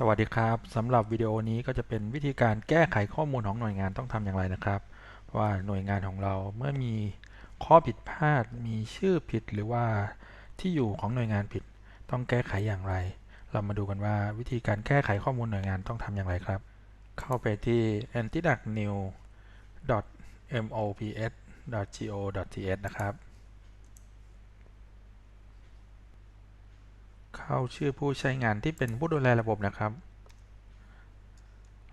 สวัสดีครับสำหรับวิดีโอนี้ก็จะเป็นวิธีการแก้ไขข้อมูลของหน่วยงานต้องทำอย่างไรนะครับ ว่าหน่วยงานของเราเมื่อมีข้อผิดพลาด มีชื่อผิดหรือว่าที่อยู่ของหน่วยงานผิด ต้องแก้ไขอย่างไร เรามาดูกันว่าวิธีการแก้ไขข้อมูลหน่วยงานต้องทำอย่างไรครับ เข้าไปที่ antiducknew.mops.go.th นะครับ เข้าชื่อผู้ใช้งานที่เป็นผู้ดูแลระบบนะครับ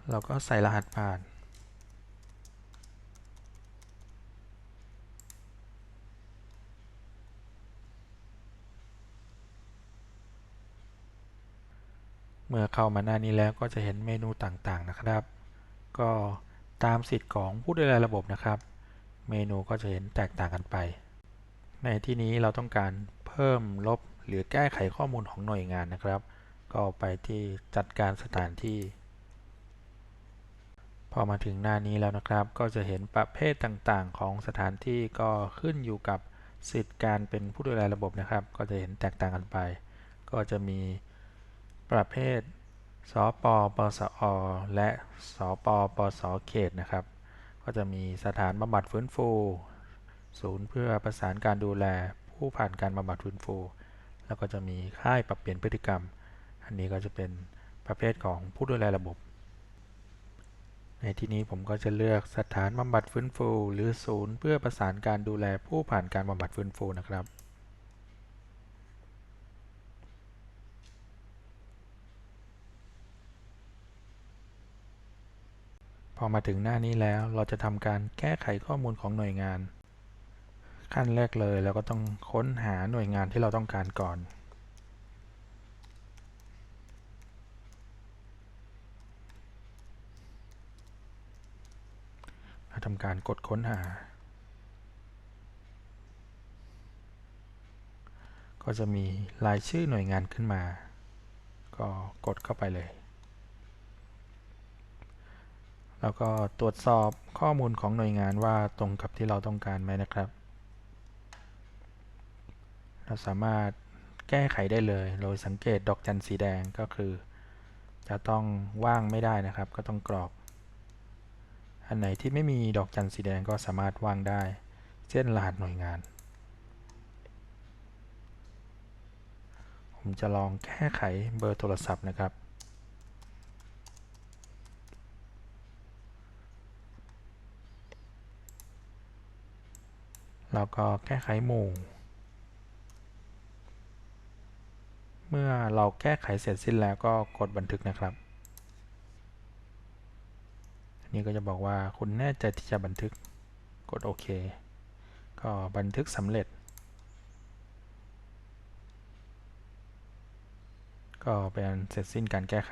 เราก็ใส่รหัสผ่าน เมื่อเข้ามาหน้านี้แล้วก็จะเห็นเมนูต่างๆนะครับ ก็ตามสิทธิ์ของผู้ดูแลระบบนะครับ เมนูก็จะเห็นแตกต่างกันไป ในที่นี้เราต้องการเพิ่มลบ หรือแก้ไขข้อมูลของหน่วยงานนะครับ ก็ไปที่จัดการสถานที่ พอมาถึงหน้านี้แล้วนะครับ ก็จะเห็นประเภทต่างๆ ของสถานที่ก็ขึ้นอยู่กับสิทธิ์การเป็นผู้ดูแลระบบนะครับ ก็จะเห็นแตกต่างกันไป ก็จะมีประเภทสปปสอ และสปปสเขตนะครับ ก็จะมีสถานบำบัดฟื้นฟู ศูนย์เพื่อประสานการดูแลผู้ผ่านการบำบัดฟื้นฟู แล้วก็จะมีค่ายปรับเปลี่ยนพฤติกรรม อันนี้ก็จะเป็นประเภทของผู้ดูแลระบบ ในที่นี้ผมก็จะเลือกสถานบำบัดฟื้นฟู หรือศูนย์ เพื่อประสานการดูแลผู้ผ่านการบำบัดฟื้นฟูนะครับพอมาถึงหน้านี้แล้วเราจะทำการแก้ไขข้อมูลของหน่วยงาน ขั้นแรกเลยเราก็ต้องค้นหาหน่วยงานที่เราต้องการก่อนเราทำการกดค้นหา ก็จะมีรายชื่อหน่วยงานขึ้นมา ก็กดเข้าไปเลย แล้วก็ตรวจสอบข้อมูลของหน่วยงานว่าตรงกับที่เราต้องการไหมนะครับ เราสามารถแก้ไขได้เลย โดยสังเกตดอกจันสีแดงก็คือ จะต้องว่างไม่ได้นะครับ ก็ต้องกรอก อันไหนที่ไม่มีดอกจันสีแดงก็สามารถว่างได้ เช่นรหัสหน่วยงาน ผมจะลองแก้ไขเบอร์โทรศัพท์นะครับแล้วก็แก้ไขหมู่ เมื่อเราแก้ไขเสร็จสิ้นแล้วก็กดบันทึกนะครับอันนี้ก็จะบอกว่าคุณแน่ใจที่จะบันทึกกดโอเคก็บันทึกสำเร็จ ก็เป็นเสร็จสิ้นการแก้ไข